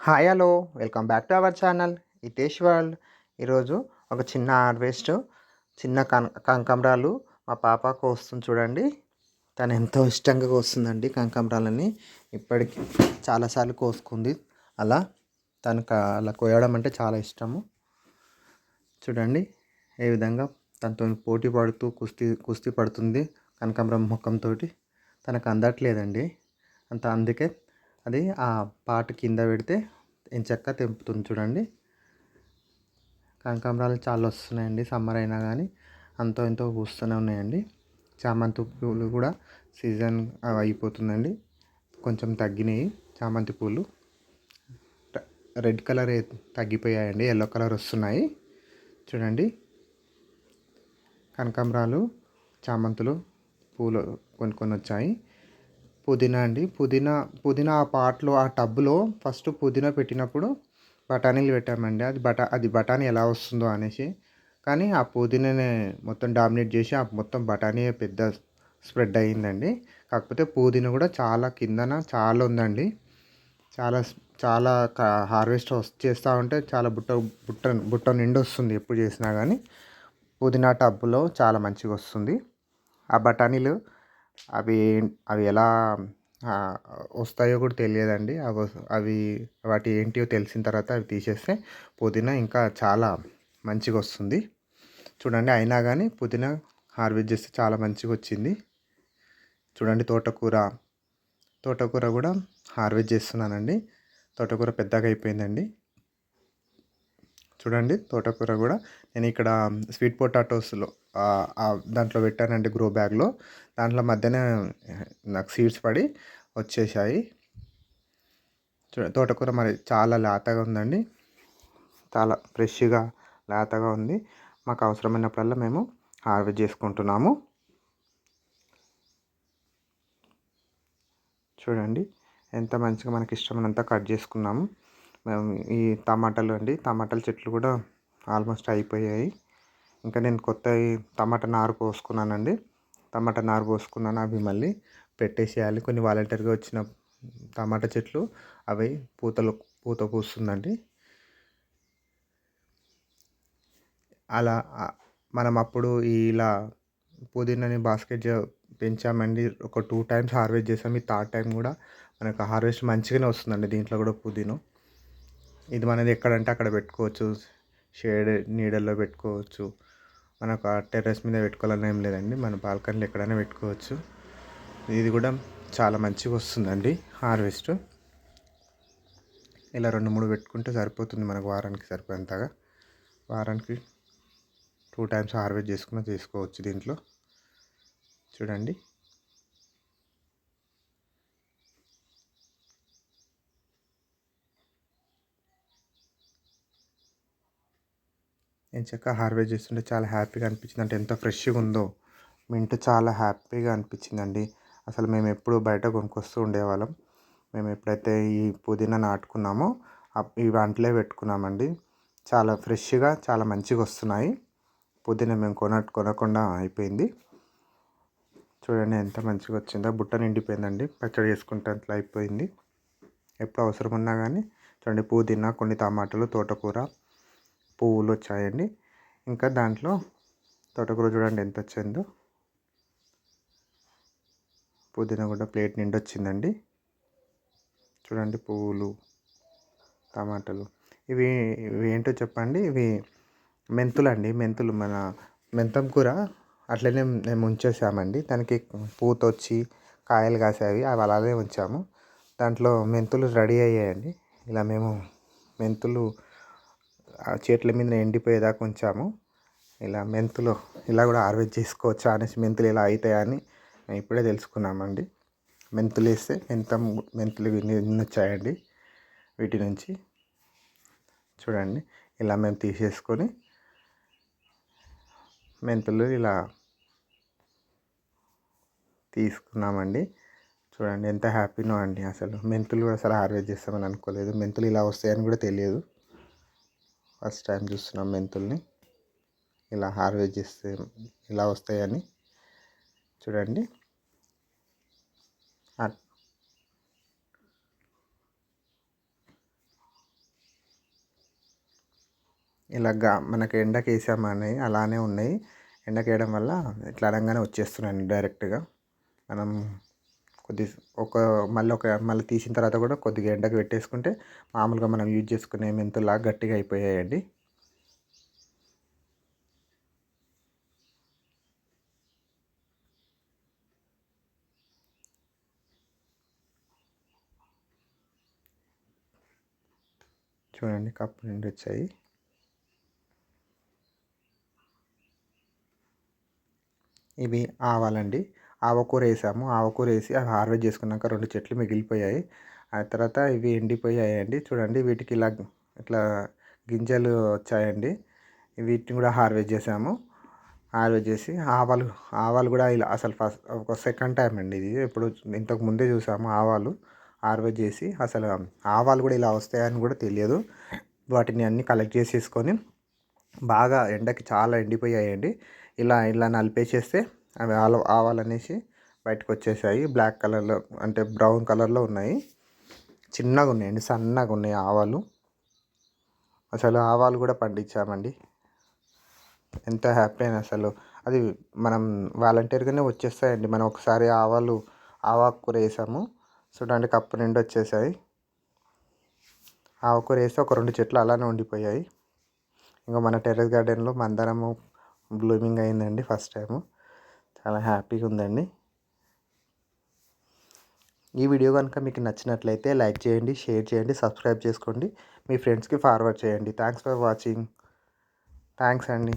Hi hello welcome back to our channel Itesh world ఈరోజు ఒక చిన్న హార్వెస్ట్ చిన్న కన కనకాంబరాలు మా పాప కోస్తుంది చూడండి. తను ఎంతో ఇష్టంగా కోస్తుందండి కనకాంబరాలని ఇప్పటికి చాలాసార్లు కోసుకుంది. అలా తనకు అలా కోయడం అంటే చాలా ఇష్టము. చూడండి ఏ విధంగా తనతో పోటీ పడుతూ కుస్తీ కుస్తీ పడుతుంది కనకాంబరం ముఖంతో తనకు అందట్లేదండి. అంత అందుకే అది ఆ పాట కింద పెడితే ఎంచక్క తెంపుతుంది చూడండి. కనకాంబరాలు చాలా వస్తున్నాయండి సమ్మర్ అయినా కానీ అంతో ఎంతో పూస్తూనే ఉన్నాయండి. చామంతి పూలు కూడా సీజన్ అయిపోతుందండి. కొంచెం తగ్గినాయి చామంతి పూలు రెడ్ కలర్ తగ్గిపోయాయండి ఎల్లో కలర్ వస్తున్నాయి. చూడండి. కనకాంబరాలు చామంతులు పూలు కొన్ని కొన్ని వచ్చాయి. పుదీనా అండి. పుదీనా పుదీనా ఆ పాట్లో ఆ టబ్లో ఫస్ట్ పుదీనా పెట్టినప్పుడు బఠానీలు పెట్టామండి. అది బటా అది బఠానీ ఎలా వస్తుందో అనేసి. కానీ ఆ పుదీనానే మొత్తం డామినేట్ చేసి ఆ మొత్తం బఠానీ పెద్ద స్ప్రెడ్ అయ్యిందండి. కాకపోతే పుదీనా కూడా చాలా కిందన చాలా ఉందండి. చాలా చాలా హార్వెస్ట్ చేస్తూ ఉంటే చాలా బుట్ట బుట్ట బుట్ట నిండి వస్తుంది ఎప్పుడు చేసినా కానీ. పుదీనా టబ్బులో చాలా మంచిగా వస్తుంది. ఆ బఠానీలు అవి అవి ఎలా వస్తాయో కూడా తెలియదండి. అవి అవి వాటి ఏంటియో తెలిసిన తర్వాత అవి తీసేస్తే పుదీనా ఇంకా చాలా మంచిగా వస్తుంది. చూడండి అయినా కానీ పుదీనా హార్వెస్ట్ చేస్తే చాలా మంచిగా వచ్చింది. చూడండి తోటకూర తోటకూర కూడా హార్వెస్ట్ చేస్తున్నానండి. తోటకూర పెద్దగా అయిపోయిందండి. చూడండి తోటకూర కూడా. నేను ఇక్కడ స్వీట్ పొటాటోస్లో దాంట్లో పెట్టానండి గ్రో బ్యాగ్లో. దాంట్లో మధ్యనే నాకు సీడ్స్ పడి వచ్చేసాయి. చూడండి తోటకూర మరి చాలా లేతగా ఉందండి. చాలా ఫ్రెష్గా లేతగా ఉంది. మాకు అవసరమైనప్పుడల్లా మేము హార్వెస్ట్ చేసుకుంటున్నాము. చూడండి ఎంత మంచిగా మనకి ఇష్టమైనంత కట్ చేసుకున్నాము. మేము ఈ టమాటాలు అండి. టమాటాల చెట్లు కూడా ఆల్మోస్ట్ అయిపోయాయి. ఇంకా నేను కొత్త టమాటా నారు పోసుకున్నానండి టమాటా నారు పోసుకున్నాను అవి మళ్ళీ పెట్టేసేయాలి. కొన్ని వాలంటీర్గా వచ్చిన టమాటా చెట్లు అవి పూతలు పూత పూస్తుందండి. అలా మనం అప్పుడు ఇలా పుదీనాని బాస్కెట్ పెంచామండి. ఒక టూ టైమ్స్ హార్వెస్ట్ చేసాం. ఈ థర్డ్ టైం కూడా మనకు హార్వెస్ట్ మంచిగానే వస్తుందండి దీంట్లో కూడా పుదీనా. ఇది మనది ఎక్కడంటే అక్కడ పెట్టుకోవచ్చు. షేడ్ నీడల్లో పెట్టుకోవచ్చు. మనకు ఆ టెర్రస్ మీద పెట్టుకోవాలని ఏం లేదండి. మన బాల్కనీలో ఎక్కడైనా పెట్టుకోవచ్చు. ఇది కూడా చాలా మంచిగా వస్తుందండి హార్వెస్ట్. ఇలా రెండు మూడు పెట్టుకుంటే సరిపోతుంది మనకు వారానికి సరిపోయేంతగా. వారానికి టూ టైమ్స్ హార్వెస్ట్ చేసుకున్న చేసుకోవచ్చు దీంట్లో. చూడండి. నేను చక్కగా హార్వెస్ట్ చేస్తుంటే చాలా హ్యాపీగా అనిపించింది. అంటే ఎంత ఫ్రెష్గా ఉందో. మింట్ చాలా హ్యాపీగా అనిపించిందండి. అసలు మేము ఎప్పుడు బయట కొనుక్కొస్తూ ఉండేవాళ్ళం. మేము ఎప్పుడైతే ఈ పుదీనా నాటుకున్నామో ఈ వంటలే పెట్టుకున్నామండి. చాలా ఫ్రెష్గా చాలా మంచిగా వస్తున్నాయి. పుదీనా మేము కొన కొనకుండా అయిపోయింది. చూడండి ఎంత మంచిగా వచ్చిందో. బుట్ట నిండిపోయిందండి. పచ్చడి చేసుకుంటే అట్లా అయిపోయింది. ఎప్పుడు అవసరం ఉన్నా కానీ చూడండి పుదీనా కొన్ని టమాటాలు తోటకూర పువ్వులు వచ్చాయండి ఇంకా దాంట్లో తోటకూర చూడండి ఎంత వచ్చిందో. పుదీనా కూడా ప్లేట్ నిండి వచ్చిందండి. చూడండి పువ్వులు టమాటాలు. ఇవి ఇవి ఏంటో చెప్పండి. ఇవి మెంతులు అండి మెంతులు మన మెంతం కూర అట్లనే మేము ఉంచేసామండి. దానికి పూత వచ్చి కాయలు కాసేవి అవి అలాగే ఉంచాము. దాంట్లో మెంతులు రెడీ అయ్యాయండి. ఇలా మేము మెంతులు చేతుల మీద ఎండిపోయేదాకా ఉంచాము. ఇలా మెంతులు ఇలా కూడా హార్వెస్ట్ చేసుకోవచ్చా అనేసి మెంతులు ఇలా అవుతాయని ఇప్పుడే తెలుసుకున్నామండి. మెంతులు వేస్తే మెంతం మెంతులు వచ్చాయండి వీటి నుంచి? చూడండి. ఇలా మేము తీసేసుకొని మెంతులు ఇలా తీసుకున్నామండి. చూడండి ఎంత హ్యాపీనో అండి అసలు. మెంతులు కూడా అసలు హార్వెస్ట్ చేస్తామని అనుకోలేదు. మెంతులు ఇలా వస్తాయని కూడా తెలియదు. ఫస్ట్ టైం చూస్తున్నాం మెంతుల్ని. ఇలా హార్వెస్ట్ చేస్తే ఇలా వస్తాయని. చూడండి. ఇలాగా మనకి ఎండకి వేసామని అలానే ఉన్నాయి. ఎండకి వేయడం వల్ల ఇట్లా అనగానే వచ్చేస్తున్నాయి డైరెక్ట్గా. మనం కొద్ది ఒక మళ్ళీ ఒక మళ్ళీ తీసిన తర్వాత కూడా కొద్దిగా ఎండకు పెట్టేసుకుంటే మామూలుగా మనం యూజ్ చేసుకునే మెంతులా గట్టిగా అయిపోయాయండి. చూడండి కప్పు నిండి వచ్చాయి. ఇవి ఆవాలండి. ఆవకూర వేసాము ఆవకూర వేసి అవి హార్వెస్ట్ చేసుకున్నాక రెండు చెట్లు మిగిలిపోయాయి. ఆ తర్వాత ఇవి ఎండిపోయాయండి. చూడండి వీటికి ఇలా ఇట్లా గింజలు వచ్చాయండి. వీటిని కూడా హార్వెస్ట్ చేసాము. హార్వెస్ట్ చేసి ఆవాలు ఆవాలు కూడా ఇలా అసలు ఫస్ట్ ఒక సెకండ్ టైం అండి ఇది. ఇప్పుడు ఇంతకు ముందే చూసాము ఆవాలు. హార్వెస్ట్ చేసి అసలు ఆవాలు కూడా ఇలా వస్తాయని కూడా తెలియదు. వాటిని అన్ని కలెక్ట్ చేసేసుకొని బాగా ఎండకి చాలా ఎండిపోయాయండి. ఇలా ఇలా నలిపేసేస్తే అవి ఆల ఆవాలు అనేసి బయటకు వచ్చేసాయి బ్లాక్ కలర్లో అంటే బ్రౌన్ కలర్లో ఉన్నాయి. చిన్నగా ఉన్నాయండి సన్నగా ఉన్నాయి ఆవాలు. అసలు ఆవాలు కూడా పండించామండి. ఎంత హ్యాపీ అని అసలు. అది మనం వాలంటీర్గానే వచ్చేస్తాయండి. మనం ఒకసారి ఆవాలు ఆవాకూర వేసాము. చూడండి కప్పు నిండి వచ్చేసాయి. ఆవకూర వేస్తే ఒక రెండు చెట్లు అలానే ఉండిపోయాయి. ఇంకా మన టెర్రస్ గార్డెన్లో మందరము బ్లూమింగ్ అయిందండి ఫస్ట్ టైము. చాలా హ్యాపీగా ఉందండి. ఈ వీడియో కనుక మీకు నచ్చినట్లయితే లైక్ చేయండి షేర్ చేయండి సబ్స్క్రైబ్ చేసుకోండి. మీ ఫ్రెండ్స్కి ఫార్వర్డ్ చేయండి. Thanks for watching. థ్యాంక్స్ అండి.